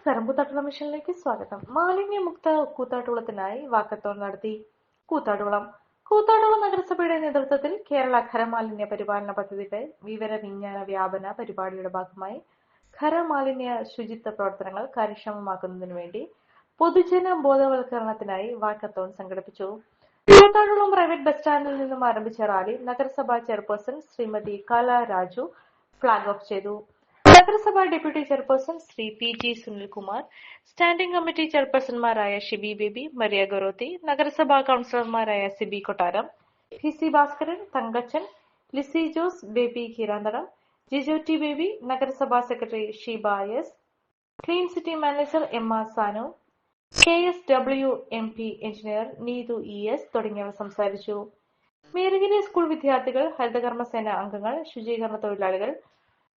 നമസ്കാരം കൂത്താട്ടുകുളം മിഷനിലേക്ക് സ്വാഗതം. മാലിന്യമുക്ത കൂത്താട്ടുകുളത്തിനായി വാക്കത്തോൺ നടത്തി കൂത്താട്ടുകുളം കൂത്താട്ടുകുളം നഗരസഭയുടെ നേതൃത്വത്തിൽ കേരള ഖരമാലിന്യ പരിപാലന പദ്ധതിയുടെ വിവര വിജ്ഞാന വ്യാപന പരിപാടിയുടെ ഭാഗമായി ഖരമാലിന്യ ശുചിത്വ പ്രവർത്തനങ്ങൾ കാര്യക്ഷമമാക്കുന്നതിനു വേണ്ടി പൊതുജന ബോധവൽക്കരണത്തിനായി വാക്കത്തോൺ സംഘടിപ്പിച്ചു. കൂത്താട്ടുകുളം പ്രൈവറ്റ് ബസ് സ്റ്റാൻഡിൽ നിന്നും ആരംഭിച്ച റാലി നഗരസഭാ ചെയർപേഴ്സൺ ശ്രീമതി കല രാജു ഫ്ളാഗ് ഓഫ് ചെയ്തു. നഗരസഭാ deputy chairperson Shri P G Sunilkumar standing committee ചെയർപേഴ്സൺമാരായ Shibi Baby Maria ഗൊറോത്തി നഗരസഭാ കൌൺസിലർമാരായ Sibi Kottaram P C Bhaskaran Thankachan Lissy Jose Baby Keeranthadam Jijo T Baby നഗരസഭാ secretary Sheeba S clean city manager M R Sanu K S W M P engineer Neethu E S തുടങ്ങിയവർ സംസാരിച്ചു. മേരഗിരി school വിദ്യാർത്ഥികൾ ഹരിതകർമ്മസേന അംഗങ്ങൾ ശുചീകരണ തൊഴിലാളികൾ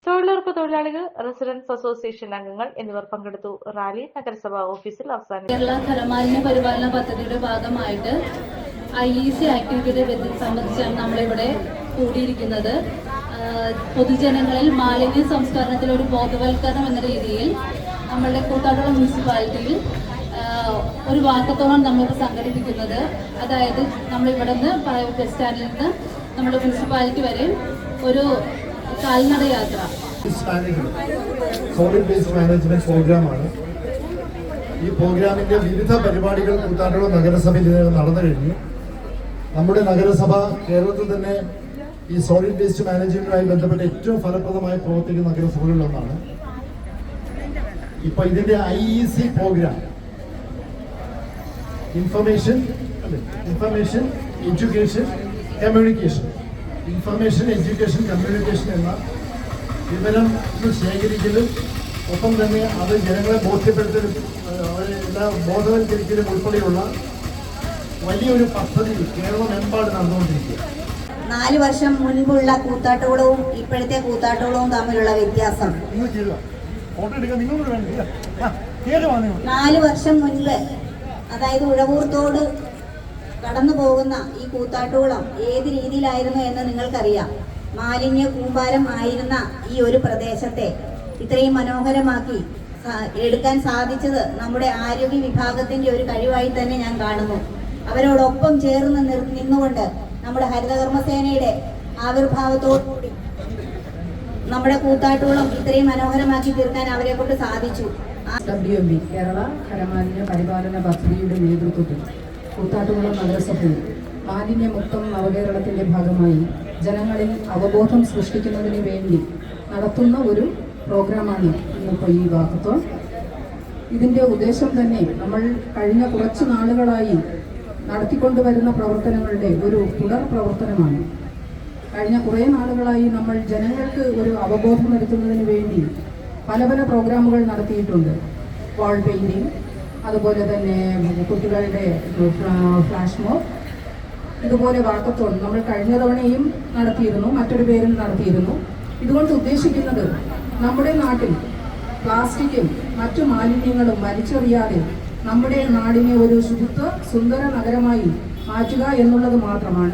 തൊഴിലുറപ്പ് തൊഴിലാളികൾ residence association അംഗങ്ങൾ എന്നിവർ പങ്കെടുത്തു. റാലി നഗരസഭാ ഓഫീസിൽ അവസാനിച്ചു കേരള ഖരമാലിന്യ പരിപാലന പദ്ധതിയുടെ ഭാഗമായിട്ട് ഐ ഇ സി ആക്ടിവിറ്റിയെ സംബന്ധിച്ചാണ് നമ്മളിവിടെ കൂടിയിരിക്കുന്നത്. പൊതുജനങ്ങളിൽ മാലിന്യ സംസ്കരണത്തിൽ ഒരു ബോധവൽക്കരണം എന്ന രീതിയിൽ നമ്മളുടെ കൂത്താട്ടുകുളം മുനിസിപ്പാലിറ്റിയിൽ ഒരു വാക്കത്തോളം നമ്മളിപ്പോൾ സംഘടിപ്പിക്കുന്നത്. അതായത് നമ്മളിവിടെ നിന്ന് ബസ് സ്റ്റാൻഡിൽ നിന്ന് നമ്മുടെ മുനിസിപ്പാലിറ്റി വരെ ഒരു കാൽനട യാത്ര സോളിഡ് വേസ്റ്റ് മാനേജ്മെന്റ് പ്രോഗ്രാമാണ് ഈ പ്രോഗ്രാമിന്റെ വിവിധ പരിപാടികൾ കൂത്താട്ടുകുളം നഗരസഭ ഇതിനകം നടന്നു കഴിഞ്ഞു. നമ്മുടെ നഗരസഭ കേരളത്തിൽ തന്നെ ഈ സോളിഡ് വേസ്റ്റ് മാനേജ്മെന്റുമായി ബന്ധപ്പെട്ട് ഏറ്റവും ഫലപ്രദമായി പ്രവർത്തിക്കുന്ന നഗരസഭകളിൽ ഒന്നാണ് ഇപ്പൊ ഇതിന്റെ I E C programme information information education communication information education communication എന്ന വിവരം ശേഖരിക്കലും ഒപ്പം തന്നെ അത് ജനങ്ങളെ ബോധ്യപ്പെടുത്തലും അവരെ എല്ലാ ബോധവൽക്കരിക്കലും ഉൾപ്പെടെയുള്ള വലിയൊരു പദ്ധതി കേരളമെമ്പാട് നടന്നുകൊണ്ടിരിക്കുക നാല് വർഷം മുൻപുള്ള കൂത്താട്ടുകുളവും ഇപ്പോഴത്തെ കൂത്താട്ടുകുളവും തമ്മിലുള്ള വ്യത്യാസം. നാല് വർഷം മുൻപ് അതായത് ഉഴവൂർത്തോട് കടന്നു പോകുന്ന ഈ കൂത്താട്ടുകുളം ഏത് രീതിയിലായിരുന്നു എന്ന് നിങ്ങൾക്കറിയാം. മാലിന്യ കൂമ്പാരം ആയിരുന്ന ഈ ഒരു പ്രദേശത്തെ ഇത്രയും മനോഹരമാക്കി എടുക്കാൻ സാധിച്ചത് നമ്മുടെ ആരോഗ്യ വിഭാഗത്തിന്റെ ഒരു കഴിവായി തന്നെ ഞാൻ കാണുന്നു. അവരോടൊപ്പം ചേർന്ന് നിന്നുകൊണ്ട് നമ്മുടെ ഹരിതകർമ്മസേനയുടെ ആവിർഭാവത്തോടുകൂടി നമ്മുടെ കൂത്താട്ടുകളും ഇത്രയും മനോഹരമാക്കി തീർക്കാൻ അവരെ കൊണ്ട് സാധിച്ചു. കേരള ഖരമാലിന്യ പരിപാലന പദ്ധതിയുടെ നേതൃത്വത്തിൽ കൂത്താട്ടുകുളം നഗരസഭയിൽ മാലിന്യമുക്തം നവകേരളത്തിന്റെ ഭാഗമായി ജനങ്ങളിൽ അവബോധം സൃഷ്ടിക്കുന്നതിന് വേണ്ടി നടത്തുന്ന ഒരു പ്രോഗ്രാമാണ് ഇന്നിപ്പോൾ ഈ വാക്കത്തോൺ ഇതിന്റെ ഉദ്ദേശം തന്നെ നമ്മൾ കഴിഞ്ഞ കുറച്ച് നാളുകളായി നടത്തിക്കൊണ്ടുവരുന്ന പ്രവർത്തനങ്ങളുടെ ഒരു തുടർ പ്രവർത്തനമാണ് കഴിഞ്ഞ കുറേ നാളുകളായി നമ്മൾ ജനങ്ങൾക്ക് ഒരു അവബോധം വരുത്തുന്നതിന് വേണ്ടി പല പല പ്രോഗ്രാമുകൾ നടത്തിയിട്ടുണ്ട്. വാൾ പെയിന്റിങ് അതുപോലെ തന്നെ കുട്ടികളുടെ ഫ്ലാഷ് മോബ്. ഇതുപോലെ വാക്കത്തോൺ നമ്മൾ കഴിഞ്ഞ തവണയും നടത്തിയിരുന്നു മറ്റൊരു പേരിൽ നടത്തിയിരുന്നു. ഇതുകൊണ്ട് ഉദ്ദേശിക്കുന്നത് നമ്മുടെ നാട്ടിൽ പ്ലാസ്റ്റിക്കും മറ്റു മാലിന്യങ്ങളും വലിച്ചെറിയാതെ നമ്മുടെ നാടിനെ ഒരു ശുചിത്വ സുന്ദര നഗരമായി മാറ്റുക എന്നുള്ളത് മാത്രമാണ്.